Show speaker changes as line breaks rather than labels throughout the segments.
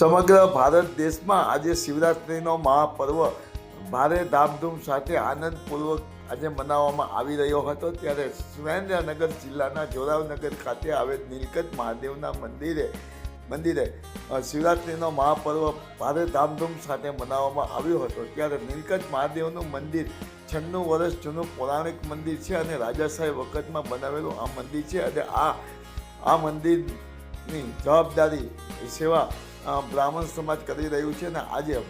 સમગ્ર ભારત દેશમાં આજે શિવરાત્રિનો મહાપર્વ ભારે ધામધૂમ સાથે આનંદપૂર્વક આજે મનાવવામાં આવી રહ્યો હતો. ત્યારે સુરેન્દ્રનગર જિલ્લાના જોરાવનગર ખાતે આવેલ નીલકંઠ મહાદેવના મંદિરે મંદિરે શિવરાત્રિનો મહાપર્વ ભારે ધામધૂમ સાથે મનાવવામાં આવ્યો હતો. ત્યારે નીલકંઠ મહાદેવનું મંદિર છન્નું વર્ષ જૂનું પૌરાણિક મંદિર છે અને રાજાશાહી વખતમાં બનાવેલું આ મંદિર છે. અને આ આ મંદિરની જવાબદારી સેવા બ્રાહ્મણ સમાજ કરી રહ્યું છે અને આજે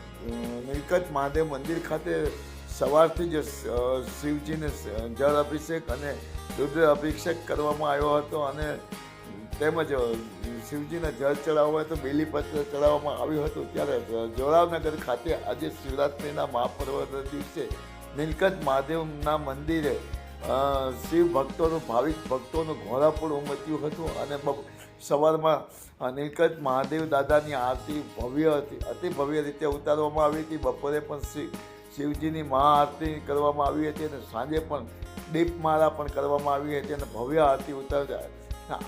નીલકંઠ મહાદેવ મંદિર ખાતે સવારથી જ શિવજીને જળ અભિષેક અને રુદ્ર અભિષેક કરવામાં આવ્યો હતો અને તેમજ શિવજીને જળ ચડાવવા તો બેલીપત્ર ચડાવવામાં આવ્યું હતું. ત્યારે જોરાવનગર ખાતે આજે શિવરાત્રિના મહાપર્વ દિવસે નીલકંઠ મહાદેવના મંદિરે શિવ ભક્તોનું, ભાવિક ભક્તોનું ઘોડાપુર ઉમટ્યું હતું અને સવારમાં નીલકંઠ મહાદેવ દાદાની આરતી ભવ્ય હતી. અતિ ભવ્ય રીતે ઉતારવામાં આવી હતી. બપોરે પણ શિવ શિવજીની મહાઆરતી કરવામાં આવી હતી અને સાંજે પણ દીપમાળા પણ કરવામાં આવી હતી અને ભવ્ય આરતી ઉતારતા.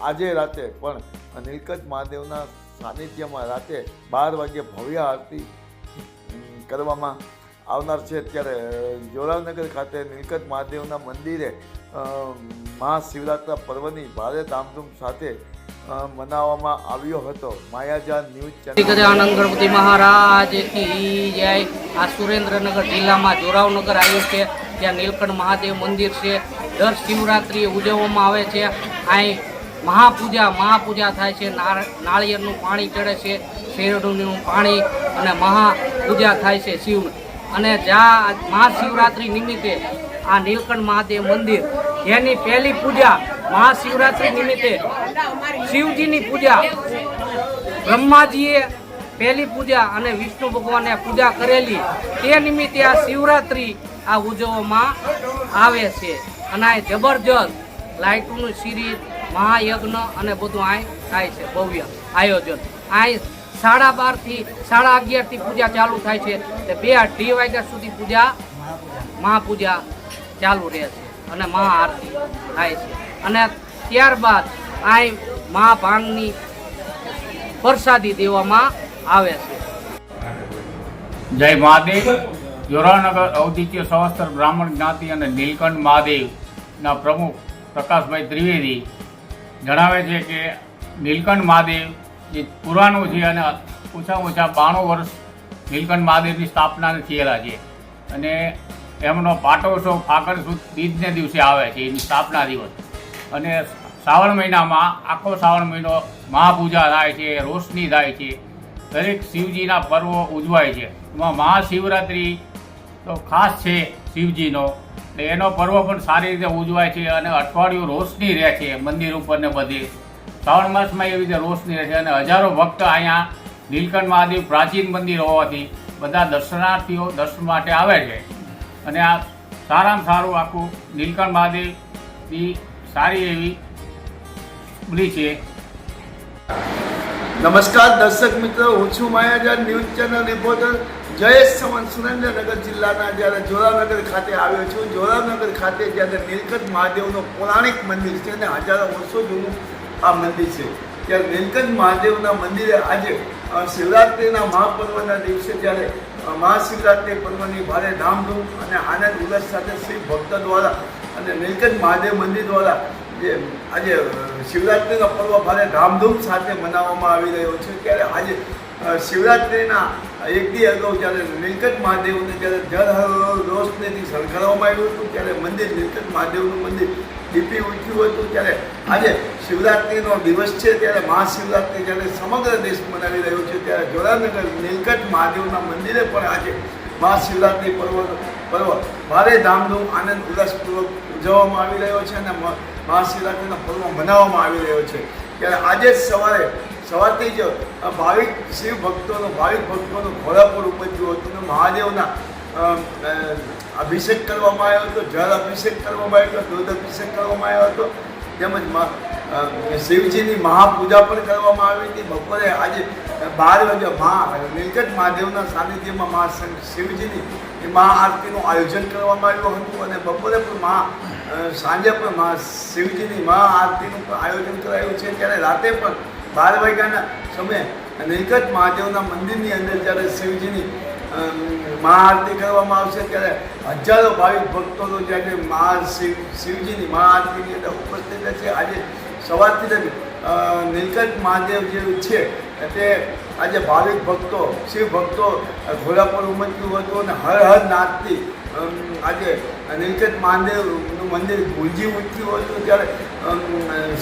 આજે રાતે પણ નીલકંઠ મહાદેવના સાનિધ્યમાં રાતે બાર વાગ્યે ભવ્ય આરતી કરવામાં આવનાર છે ત્યારે જોરાવનગર ખાતે નીલકંઠ મહાદેવના મંદિરે મહાશિવરાત્રા પર્વની ભારે ધામધૂમ સાથે મનાવવામાં આવ્યો હતો. માયાજાન ન્યૂઝ
ગજાનંદ ગણપતિ મહારાજ જય. આ સુરેન્દ્રનગર જિલ્લામાં જોરાવનગર આવ્યું છે. ત્યાં નીલકંઠ મહાદેવ મંદિર છે. દર શિવરાત્રિએ ઉજવવામાં આવે છે. અહીં મહાપૂજા મહાપૂજા થાય છે. નાળિયેરનું પાણી ચડે છે. શેરડીનું પાણી અને મહાપૂજા થાય છે શિવ અને જ્યાં મહાશિવરાત્રિ નિમિત્તે આ નીલકંઠ મહાદેવ મંદિર, જેની પહેલી પૂજા મહાશિવરાત્રિ નિમિત્તે શિવજીની પૂજા, બ્રહ્માજીએ પહેલી પૂજા અને વિષ્ણુ ભગવાને પૂજા કરેલી, તે નિમિત્તે આ શિવરાત્રિ આ ઉજવવામાં આવે છે. અને આ જબરજસ્ત લાઇટોનું સિરીઝ મહાયજ્ઞ અને બધું અહીં થાય છે ભવ્ય આયોજન. આ સાડા બારથી સાડા અગિયારથી પૂજા ચાલુ થાય છે તે બે અઢી વાગ્યા સુધી પૂજા મહાપૂજા ચાલુ રહે છે અને મહાઆરતી થાય છે. અને ત્યારબાદ આ મહાભાંગની પ્રસાદી દેવામાં આવે છે.
જય મહાદેવ. જોરાનગર ઔદિત્ય સહસ્ત્ર બ્રાહ્મણ જ્ઞાતિ અને નીલકંઠ મહાદેવના પ્રમુખ પ્રકાશભાઈ ત્રિવેદી જણાવે છે કે નીલકંઠ મહાદેવ એ પુરાણું છે અને ઓછામાં ઓછા બાણું વર્ષ નીલકંઠ મહાદેવની સ્થાપના થયેલા છે. અને એમનો પાટોત્સવ ફાગણ સુદ બીજને દિવસે આવે છે, એની સ્થાપના દિવસ. અને શ્રાવણ મહિનામાં આખો શ્રાવણ મહિનો મહાપૂજા થાય છે, રોશની થાય છે. દરેક શિવજીના પર્વો ઉજવાય છે. એમાં મહાશિવરાત્રિ તો ખાસ છે શિવજીનો. એટલે એનો પર્વ પણ સારી રીતે ઉજવાય છે અને અઠવાડિયું રોશની રહે છે, મંદિર ઉપર ને બધે. શ્રાવણ માસમાં એવી રીતે રોશની રહે છે અને હજારો ભક્ત અહીંયા નીલકંઠ મહાદેવ પ્રાચીન મંદિર હોવાથી બધા દર્શનાર્થીઓ દર્શન માટે આવે છે. અને આ સારામાં સારું આખું નીલકંઠ મહાદેવની સારી એવી બલી છે.
નમસ્કાર દર્શક મિત્રો, હું છું Mayajan news channel reporter Jayesh Chaman Surendranagar જિલ્લાના જ્યારે જોરાવનગર ખાતે આવ્યો છું. જોરાવનગર ખાતે જ્યારે નીલકંઠ મહાદેવનું પૌરાણિક મંદિર છે અને હજારો વર્ષો જૂનું આ મંદિર છે. ત્યારે નીલકંઠ મહાદેવના મંદિરે આજે શિવરાત્રિના મહાપર્વના દિવસે જ્યારે મહાશિવરાત્રિ પર્વની ભારે ધામધૂમ અને આનંદ, ઉલ્લાસ સાથે શ્રી ભક્ત દ્વારા અને નીલકંઠ મહાદેવ મંદિર દ્વારા જે આજે શિવરાત્રિનો પર્વ ભારે ધામધૂમ સાથે મનાવવામાં આવી રહ્યો છે. ત્યારે આજે શિવરાત્રિના એક દી અગાઉ જ્યારે નીલકંઠ મહાદેવને જ્યારે જળ રોશનીથી શણગારવામાં આવ્યું હતું, ત્યારે મંદિર નીલકંઠ મહાદેવનું મંદિર દીપી ઊંચું હતું ત્યારે આજે શિવરાત્રિનો દિવસ છે ત્યારે મહાશિવરાત્રિ જ્યારે સમગ્ર દેશ મનાવી રહ્યો છે ત્યારે જોરાનગર નીલકંઠ મહાદેવના મંદિરે પણ આજે મહાશિવરાત્રિ પર્વ પર્વ ભારે ધામધૂમ, આનંદ, ઉલ્લાસપૂર્વક ઉજવવામાં આવી રહ્યો છે અને મહાશિવરાત્રિનો પર્વ મનાવવામાં આવી રહ્યો છે. ત્યારે આજે જ સવારે, સવારથી જ ભાવિક શિવ ભક્તોનો ભાવિક ભક્તોનું ઘોડાપુર ઉપજ્યું હતું મહાદેવના અભિષેક કરવામાં આવ્યો હતો, જળ અભિષેક કરવામાં આવ્યો હતો, દૂધ અભિષેક કરવામાં આવ્યો હતો. તેમજ શિવજીની મહાપૂજા પણ કરવામાં આવી હતી. બપોરે આજે બાર વાગે મહા નીલકંઠ મહાદેવના સાનિધ્યમાં મહા શિવજીની એ મહાઆરતીનું આયોજન કરવામાં આવ્યું હતું અને બપોરે પણ મહા સાંજે પણ મહા શિવજીની મહાઆરતીનું પણ આયોજન કરાયું છે. ત્યારે રાતે પણ બાર વાગ્યાના સમયે નીલકંઠ મહાદેવના મંદિરની અંદર જ્યારે શિવજીની મહાઆરતી કરવામાં આવશે ત્યારે હજારો ભાવિક ભક્તો જ્યારે મહા શિવ, શિવજીની મહાઆરતીની અંદર ઉપસ્થિત છે આજે સવારથી જ નીલકંઠ મહાદેવ જે છે તે આજે ભાવિક ભક્તો, શિવ ભક્તો ઘોડા પર ઉમટ્યું હતું અને હર હર નાથથી આજે નીલકંઠ મહાદેવનું મંદિર ગુંજી ઉઠ્યું હતું ત્યારે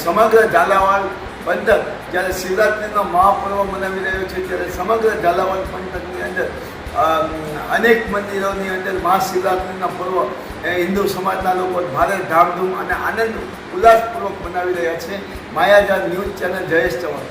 સમગ્ર ઝાલાવાડ પંથક જ્યારે શિવરાત્રિનો મહાપર્વ મનાવી રહ્યો છે, ત્યારે સમગ્ર ઝાલાવાડ પંથકની અંદર અનેક મંદિરોની અંદર મહાશિવરાત્રિના પર્વ હિન્દુ સમાજના લોકો ભારે ધામધૂમ અને આનંદ ઉલ્લાસપૂર્વક મનાવી રહ્યા છે. Mayaja news channel Jayesh Chauhan.